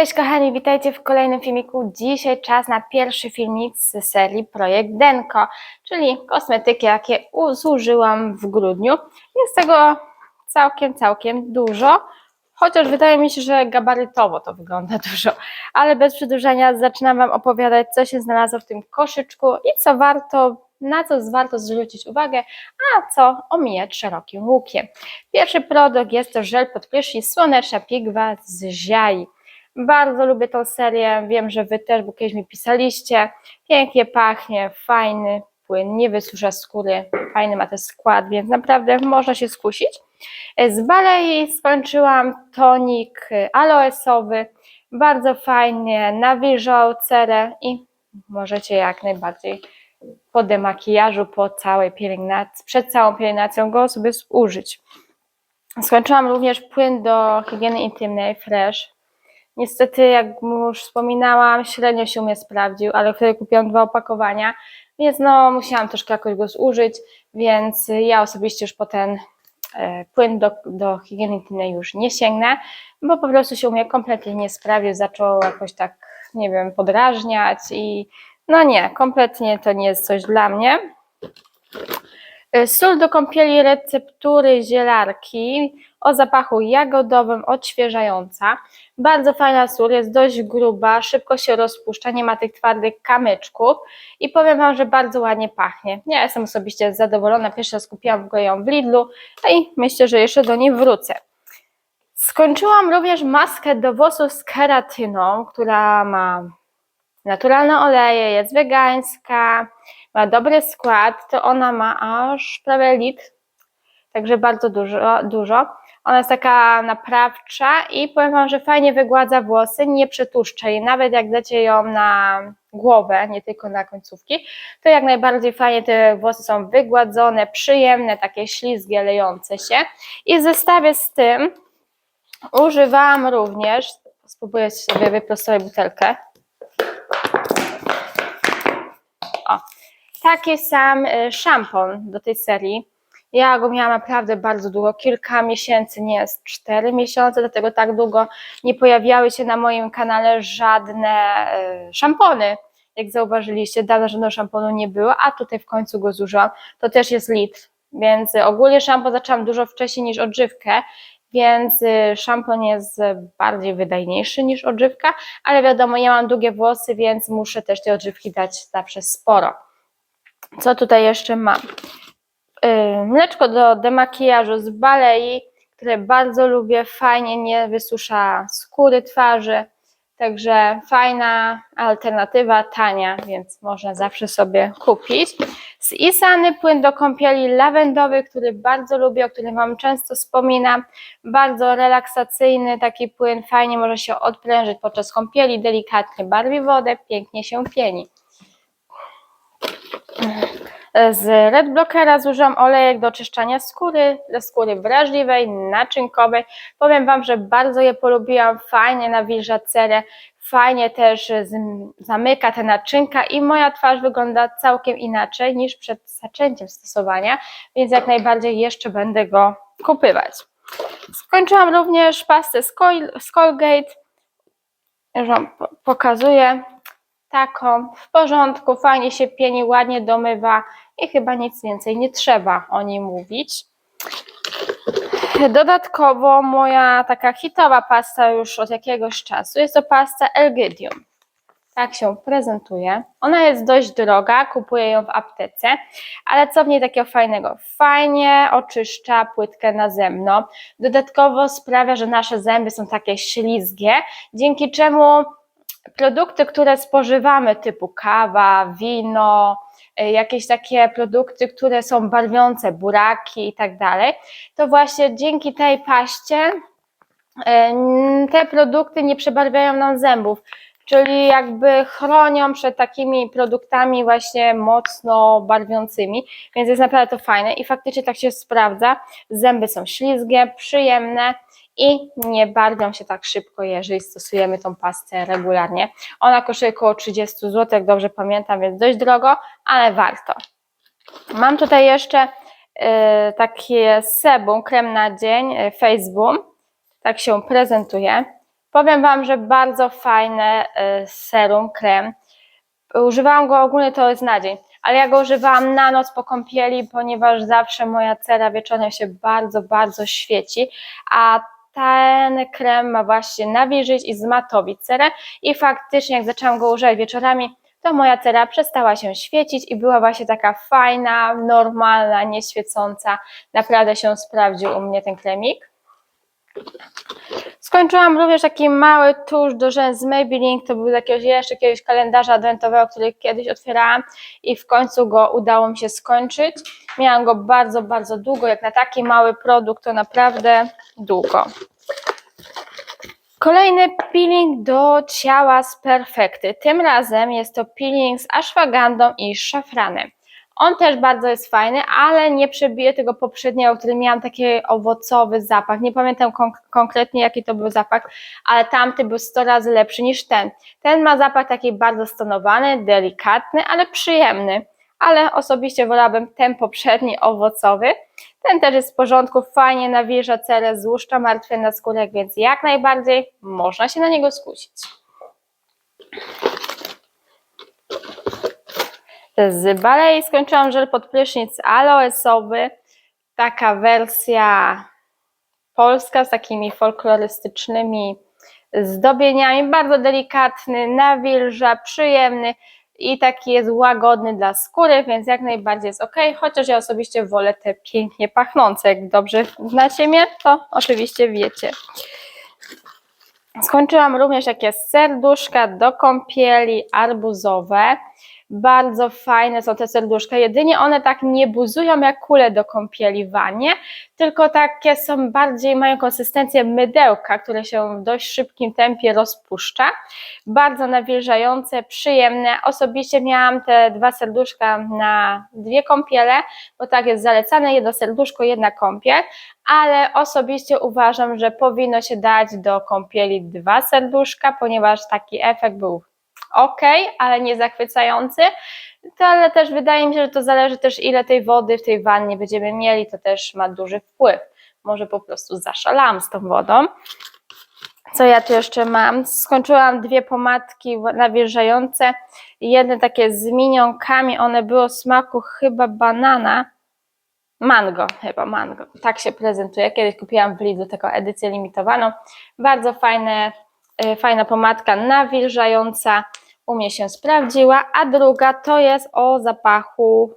Cześć kochani, witajcie w kolejnym filmiku. Dzisiaj czas na pierwszy filmik z serii Projekt Denko, czyli kosmetyki, jakie zużyłam w grudniu. Jest tego całkiem, całkiem dużo, chociaż wydaje mi się, że gabarytowo to wygląda dużo. Ale bez przedłużania zaczynam Wam opowiadać, co się znalazło w tym koszyczku i co warto, na co warto zwrócić uwagę, a co omijać szerokim łukiem. Pierwszy produkt jest to żel pod prysznic Słoneczna Pigwa z Ziai. Bardzo lubię tą serię, wiem, że Wy też, bo kiedyś mi pisaliście. Pięknie pachnie, fajny płyn, nie wysusza skóry, fajny ma też skład, więc naprawdę można się skusić. Z Balei skończyłam tonik aloesowy, bardzo fajnie, nawilżał cerę i możecie jak najbardziej po demakijażu, po całej pielęgnacji, przed całą pielęgnacją go sobie użyć. Skończyłam również płyn do higieny intymnej Fresh. Niestety, jak już wspominałam, średnio się u mnie sprawdził, ale wtedy kupiłam dwa opakowania, więc no musiałam troszkę jakoś go zużyć, więc ja osobiście już po ten e, płyn do, do higieny intymnej już nie sięgnę, bo po prostu się u mnie kompletnie nie sprawił, zaczął jakoś tak, nie wiem, podrażniać i no nie, kompletnie to nie jest coś dla mnie. Y, Sól do kąpieli receptury zielarki o zapachu jagodowym, odświeżająca. Bardzo fajna sól, jest dość gruba, szybko się rozpuszcza, nie ma tych twardych kamyczków i powiem Wam, że bardzo ładnie pachnie. Ja jestem osobiście zadowolona, pierwszy raz kupiłam go ją w Lidlu no i myślę, że jeszcze do niej wrócę. Skończyłam również maskę do włosów z keratyną, która ma naturalne oleje, jest wegańska, ma dobry skład, to ona ma aż prawie litr, także bardzo dużo, dużo. Ona jest taka naprawcza i powiem Wam, że fajnie wygładza włosy, nie przetłuszcza jej, nawet jak dacie ją na głowę, nie tylko na końcówki, to jak najbardziej fajnie te włosy są wygładzone, przyjemne, takie ślizgie, lejące się. I w zestawie z tym używałam również, spróbuję sobie wyprostować butelkę, o, taki sam y, szampon do tej serii. Ja go miałam naprawdę bardzo długo, kilka miesięcy, nie jest cztery miesiące, dlatego tak długo nie pojawiały się na moim kanale żadne y, szampony. Jak zauważyliście, dawno żadnego szamponu nie było, a tutaj w końcu go zużyłam. To też jest litr, więc ogólnie szampon zaczęłam dużo wcześniej niż odżywkę, więc y, szampon jest bardziej wydajniejszy niż odżywka, ale wiadomo, ja mam długie włosy, więc muszę też tej odżywki dać zawsze sporo. Co tutaj jeszcze mam? Mleczko do demakijażu z Balei, które bardzo lubię, fajnie nie wysusza skóry twarzy, także fajna alternatywa, tania, więc można zawsze sobie kupić. Z Isany płyn do kąpieli lawendowy, który bardzo lubię, o którym Wam często wspominam, bardzo relaksacyjny taki płyn, fajnie może się odprężyć podczas kąpieli, delikatnie barwi wodę, pięknie się pieni. Z Red Blockera zużyłam olejek do oczyszczania skóry, skóry wrażliwej, naczynkowej. Powiem Wam, że bardzo je polubiłam, fajnie nawilża cerę, fajnie też z- zamyka te naczynka i moja twarz wygląda całkiem inaczej niż przed zaczęciem stosowania, więc jak najbardziej jeszcze będę go kupywać. Skończyłam również pastę z Col- z Colgate, już Wam po- pokazuję taką w porządku, fajnie się pieni, ładnie domywa i chyba nic więcej nie trzeba o niej mówić. Dodatkowo moja taka hitowa pasta już od jakiegoś czasu jest to pasta Elgidium. Tak się prezentuje. Ona jest dość droga, kupuję ją w aptece, ale co w niej takiego fajnego? Fajnie oczyszcza płytkę nazemną. Dodatkowo sprawia, że nasze zęby są takie ślizgie, dzięki czemu produkty, które spożywamy, typu kawa, wino, y, jakieś takie produkty, które są barwiące, buraki i tak dalej, to właśnie dzięki tej paście y, te produkty nie przebarwiają nam zębów, czyli jakby chronią przed takimi produktami właśnie mocno barwiącymi, więc jest naprawdę to fajne i faktycznie tak się sprawdza. Zęby są ślizgie, przyjemne i nie barwią się tak szybko, jeżeli stosujemy tą pastę regularnie. Ona kosztuje około 30 zł, jak dobrze pamiętam, więc dość drogo, ale warto. Mam tutaj jeszcze y, takie sebum, krem na dzień, y, Face. Tak się prezentuje. Powiem Wam, że bardzo fajne y, serum, krem. Używałam go ogólnie to jest na dzień, ale ja go używałam na noc po kąpieli, ponieważ zawsze moja cera wieczorem się bardzo, bardzo świeci, a ten krem ma właśnie nawilżyć i zmatowić cerę i faktycznie jak zaczęłam go używać wieczorami, to moja cera przestała się świecić i była właśnie taka fajna, normalna, nieświecąca. Naprawdę się sprawdził u mnie ten kremik. Skończyłam również taki mały tusz do rzęs z Maybelline, to był jakiegoś jeszcze jakiegoś kalendarza adwentowego, który kiedyś otwierałam i w końcu go udało mi się skończyć. Miałam go bardzo, bardzo długo, jak na taki mały produkt to naprawdę długo. Kolejny peeling do ciała z Perfekty. Tym razem jest to peeling z ashwagandą i szafranem. On też bardzo jest fajny, ale nie przebije tego poprzedniego, który miałam taki owocowy zapach. Nie pamiętam kon konkretnie jaki to był zapach, ale tamty był 100 razy lepszy niż ten. Ten ma zapach taki bardzo stonowany, delikatny, ale przyjemny. Ale osobiście wolałabym ten poprzedni owocowy. Ten też jest w porządku, fajnie nawilża cerę, złuszcza martwe na skórek, więc jak najbardziej można się na niego skusić. Z Balei skończyłam żel pod prysznic aloesowy. Taka wersja polska z takimi folklorystycznymi zdobieniami. Bardzo delikatny, nawilża, przyjemny i taki jest łagodny dla skóry, więc jak najbardziej jest ok. Chociaż ja osobiście wolę te pięknie pachnące. Jak dobrze znacie mnie, to oczywiście wiecie. Skończyłam również jakieś serduszka do kąpieli arbuzowe. Bardzo fajne są te serduszka, jedynie one tak nie buzują jak kule do kąpieli w wannie, tylko takie są bardziej, mają konsystencję mydełka, które się w dość szybkim tempie rozpuszcza. Bardzo nawilżające, przyjemne. Osobiście miałam te dwa serduszka na dwie kąpiele, bo tak jest zalecane, jedno serduszko, jedna kąpiel, ale osobiście uważam, że powinno się dać do kąpieli dwa serduszka, ponieważ taki efekt był ok, ale nie zachwycający. To, ale też wydaje mi się, że to zależy też ile tej wody w tej wannie będziemy mieli, to też ma duży wpływ. Może po prostu zaszalałam z tą wodą. Co ja tu jeszcze mam? Skończyłam dwie pomadki nawilżające. Jedne takie z minionkami, one były o smaku chyba banana. Mango, chyba mango. Tak się prezentuje. Kiedyś kupiłam w Lidlu taką edycję limitowaną. Bardzo fajne, y, fajna pomadka nawilżająca. U mnie się sprawdziła. A druga to jest o zapachu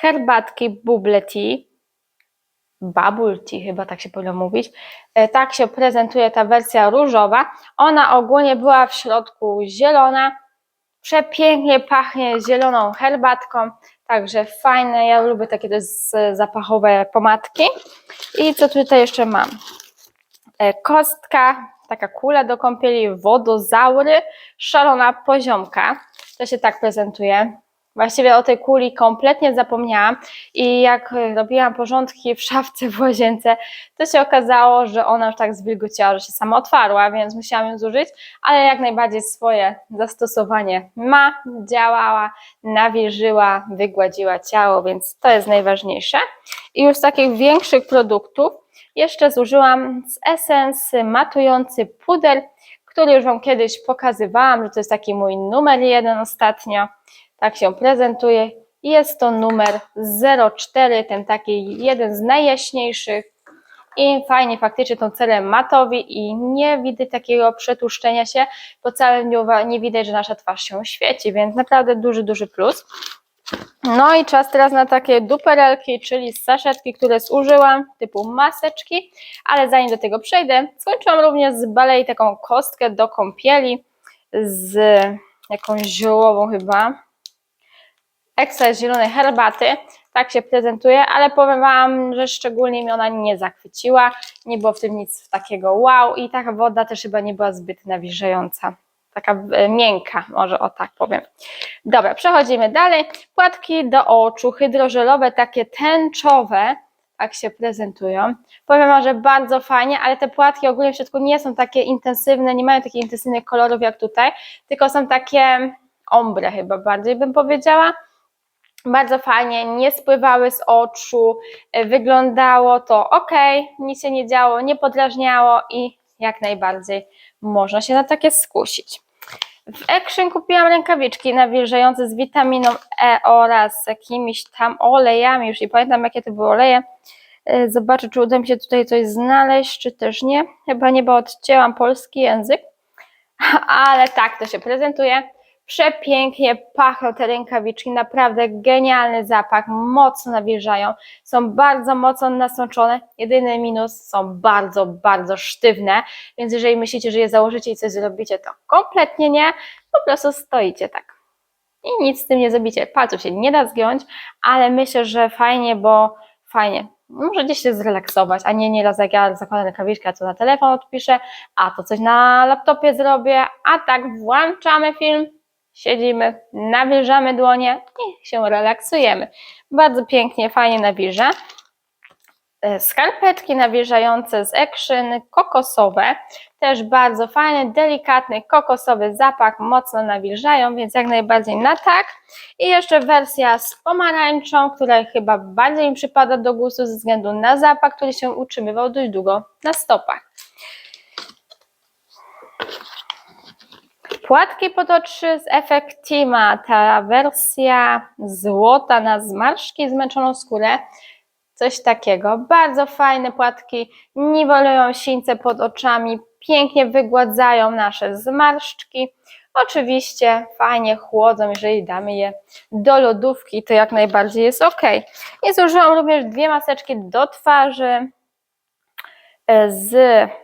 herbatki bubble tea. Bubble tea, chyba tak się powinno mówić. E, Tak się prezentuje ta wersja różowa. Ona ogólnie była w środku zielona. Przepięknie pachnie zieloną herbatką. Także fajne, ja lubię takie zapachowe pomadki. I co tutaj jeszcze mam? E, Kostka, taka kula do kąpieli, wodozaury, szalona poziomka. To się tak prezentuje. Właściwie o tej kuli kompletnie zapomniałam i jak robiłam porządki w szafce w łazience, to się okazało, że ona już tak zwilgociała, że się sama otwarła, więc musiałam ją zużyć, ale jak najbardziej swoje zastosowanie ma, działała, nawilżyła, wygładziła ciało, więc to jest najważniejsze. I już z takich większych produktów jeszcze zużyłam z Essence matujący puder, który już Wam kiedyś pokazywałam, że to jest taki mój numer jeden ostatnio. Tak się prezentuje. Jest to numer 04, ten taki jeden z najjaśniejszych. I fajnie faktycznie tą cerę matowi i nie widać takiego przetłuszczenia się. Po całym dniu nie widać, że nasza twarz się świeci, więc naprawdę duży, duży plus. No i czas teraz na takie duperelki, czyli saszetki, które zużyłam, typu maseczki, ale zanim do tego przejdę, skończyłam również z balei taką kostkę do kąpieli z jakąś ziołową chyba, ekstra zielonej herbaty, tak się prezentuje, ale powiem Wam, że szczególnie mi ona nie zachwyciła, nie było w tym nic takiego wow i taka woda też chyba nie była zbyt nawilżająca, taka e, miękka, może o tak powiem. Dobra, przechodzimy dalej. Płatki do oczu, hydrożelowe, takie tęczowe, tak się prezentują. Powiem wam, że bardzo fajnie, ale te płatki ogólnie w środku nie są takie intensywne, nie mają takich intensywnych kolorów jak tutaj, tylko są takie ombre chyba bardziej bym powiedziała. Bardzo fajnie, nie spływały z oczu, e, wyglądało to ok, nic się nie działo, nie podrażniało i jak najbardziej można się na takie skusić. W Action kupiłam rękawiczki nawilżające z witaminą E oraz jakimiś tam olejami, już nie pamiętam jakie to były oleje. E, Zobaczę, czy uda mi się tutaj coś znaleźć, czy też nie. Chyba nie, bo odcięłam polski język. Ale tak to się prezentuje. Przepięknie pachną te rękawiczki, naprawdę genialny zapach, mocno nawilżają, są bardzo mocno nasączone. Jedyny minus są bardzo, bardzo sztywne, więc jeżeli myślicie, że je założycie i coś zrobicie, to kompletnie nie, po prostu stoicie tak. I nic z tym nie zrobicie. Palców się nie da zgiąć, ale myślę, że fajnie, bo fajnie. Możecie się zrelaksować, a nie nieraz jak ja zakładam rękawiczkę, a co na telefon odpiszę, a to coś na laptopie zrobię, a tak włączamy film, siedzimy, nawilżamy dłonie i się relaksujemy. Bardzo pięknie, fajnie nawilża. E, Skarpetki nawilżające z Action, kokosowe, też bardzo fajny, delikatny, kokosowy zapach, mocno nawilżają, więc jak najbardziej na tak. I jeszcze wersja z pomarańczą, która chyba bardziej mi przypada do gustu ze względu na zapach, który się utrzymywał dość długo na stopach. Płatki pod oczy z Effectima, ta wersja złota na zmarszki, zmęczoną skórę, coś takiego. Bardzo fajne płatki, niwelują sińce pod oczami, pięknie wygładzają nasze zmarszczki. Oczywiście fajnie chłodzą, jeżeli damy je do lodówki, to jak najbardziej jest ok. I zużyłam również dwie maseczki do twarzy e, z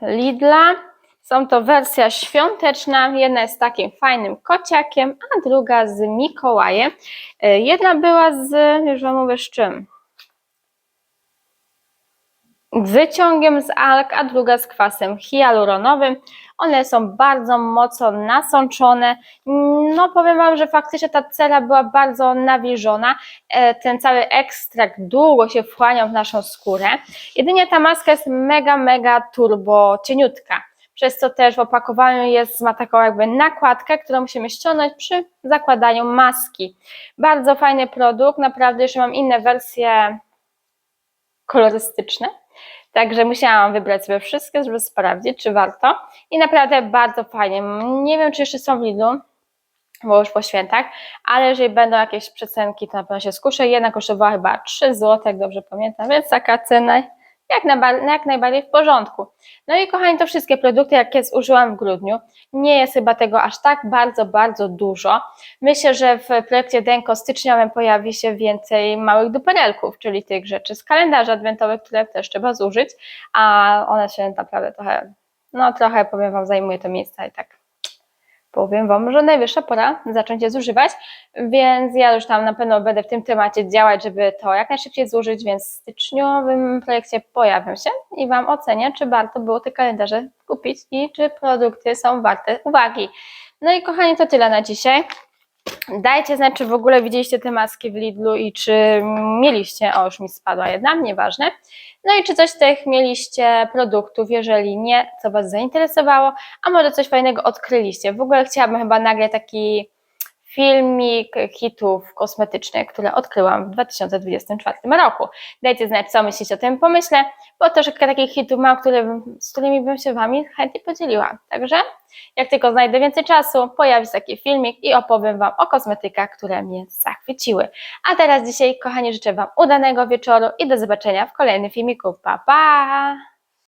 Lidla. Są to wersja świąteczna, jedna jest z takim fajnym kociakiem, a druga z Mikołajem. E, Jedna była z, już wam mówię z czym, wyciągiem z alg, a druga z kwasem hialuronowym. One są bardzo mocno nasączone. No powiem Wam, że faktycznie ta cera była bardzo nawilżona. E, Ten cały ekstrakt długo się wchłaniał w naszą skórę. Jedynie ta maska jest mega, mega turbo cieniutka. Przez co też w opakowaniu jest, ma taką jakby nakładkę, którą musimy ściągnąć przy zakładaniu maski. Bardzo fajny produkt, naprawdę jeszcze mam inne wersje kolorystyczne. Także musiałam wybrać sobie wszystkie, żeby sprawdzić, czy warto. I naprawdę bardzo fajnie. Nie wiem, czy jeszcze są w Lidlu, bo już po świętach, ale jeżeli będą jakieś przecenki, to na pewno się skuszę. Jedna kosztowała chyba 3 zł, jak dobrze pamiętam, więc taka cena jak, najba- jak najbardziej w porządku. No i kochani, to wszystkie produkty, jakie zużyłam w grudniu. Nie jest chyba tego aż tak bardzo, bardzo dużo. Myślę, że w projekcie Denko styczniowym pojawi się więcej małych duperelków, czyli tych rzeczy z kalendarza adwentowych, które też trzeba zużyć, a one się naprawdę trochę, no trochę powiem Wam, zajmuje to miejsca i tak powiem Wam, że najwyższa pora zacząć je zużywać, więc ja już tam na pewno będę w tym temacie działać, żeby to jak najszybciej zużyć, więc w styczniowym projekcie pojawię się i Wam ocenię, czy warto było te kalendarze kupić i czy produkty są warte uwagi. No i kochani, to tyle na dzisiaj. Dajcie znać, czy w ogóle widzieliście te maski w Lidlu i czy mieliście, o już mi spadła jedna, nieważne. No i czy coś z tych mieliście produktów, jeżeli nie, co Was zainteresowało, a może coś fajnego odkryliście. W ogóle chciałabym chyba nagrać taki filmik hitów kosmetycznych, które odkryłam w 2024 roku. Dajcie znać, co myślicie o tym pomyśle, bo troszeczkę takich hitów mam, które, z którymi bym się Wami chętnie podzieliła. Także jak tylko znajdę więcej czasu, pojawi się taki filmik i opowiem Wam o kosmetykach, które mnie zachwyciły. A teraz dzisiaj, kochani, życzę Wam udanego wieczoru i do zobaczenia w kolejnym filmiku. Pa, pa!